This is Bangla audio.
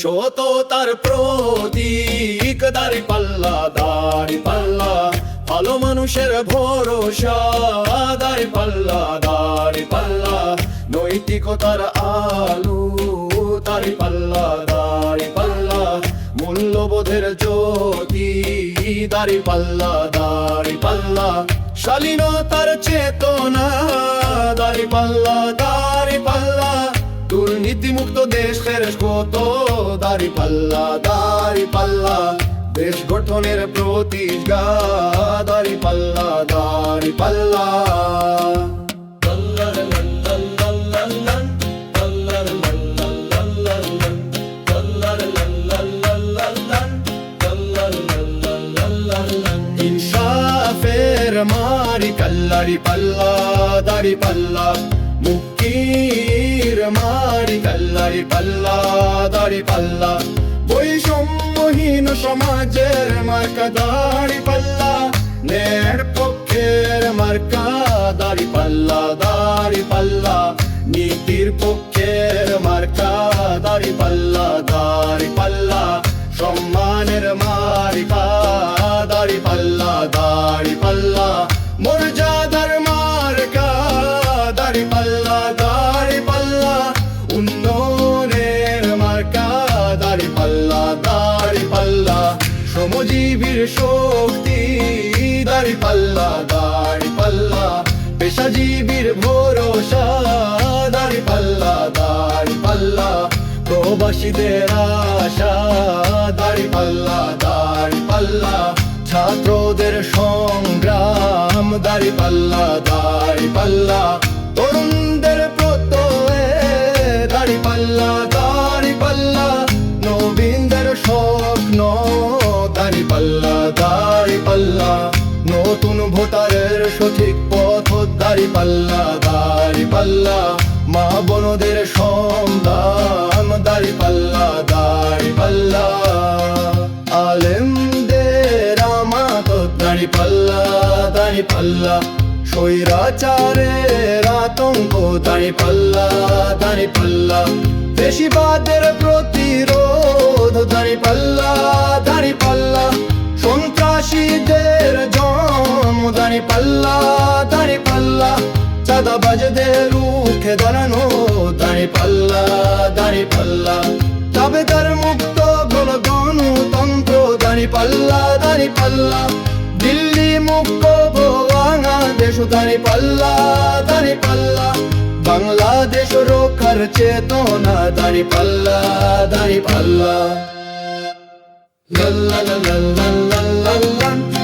শত তার প্রতীক দাড়ি পাল্লা দাড়ি পাল্লা ভালো মানুষের ভরসা দাড়ি পাল্লা দাড়ি পাল্লা নৈতিকতার আলু মূল্যবোধের জ্যোতি, দাড়ি পাল্লা দাড়ি পাল্লা, শালীনতার চেতনা, দাড়ি পাল্লা দাড়ি পাল্লা দুর্নীতি মুক্ত দেশের কত দাড়ি পাল্লা দাড়ি পাল্লা, দেশ গঠনের প্রতিজ্ঞা ইনসাফের মারি, কাল্লারি পাল্লা, দাড়ি পাল্লা মুক্তির মারি, কাল্লারি পাল্লা, দাড়ি পাল্লা। বৈষম্যহীন সমাজের মার্কা, দাড়ি পাল্লা। ন্যায়ের পক্ষের মার্কা, দাড়ি পাল্লা দাড়ি পাল্লা। নীতির পক্ষের মার্কা, দাড়ি পাল্লা, দাড়ি পেশাজীবীর ভরসা দাড়ি পাল্লা দাড়ি পাল্লা প্রবাসীদের আশা দাড়ি পাল্লা দাড়ি পাল্লা ছাত্রদের সংগ্রাম দাড়ি পাল্লা দাড়ি পাল্লা তরুণদের প্রত্যয়ে দাড়ি পাল্লা দাড়ি পাল্লা নবীনদের স্বপ্ন দাড়ি পাল্লা দাড়ি পাল্লা নতুন ভোটারের সঠিক পথ দাড়ি পাল্লা দাড়ি পাল্লা, মা বোনদের সন্ধান দাড়ি পাল্লা দাড়ি পাল্লা। আলেমদের আমাত দাড়ি পাল্লা দাড়ি পাল্লা। স্বৈরাচারের আতঙ্ক দাড়ি পাল্লা দাড়ি পাল্লা। বেশিবাদের প্রতিরোধ দাড়ি পাল্লা। রুখে দাঁড়ানো দাড়ি পাল্লা দাড়ি পাল্লা। তাবেদার মুক্ত গণ গণতন্ত্র, দাড়ি পাল্লা দাড়ি পাল্লা। দিল্লি মুক্ত বাংলাদেশ দাড়ি পাল্লা দাড়ি পাল্লা। বাংলাদেশ রক্ষার চেতনা, দাড়ি পাল্লা দাড়ি পাল্লা। লা লা লা লা।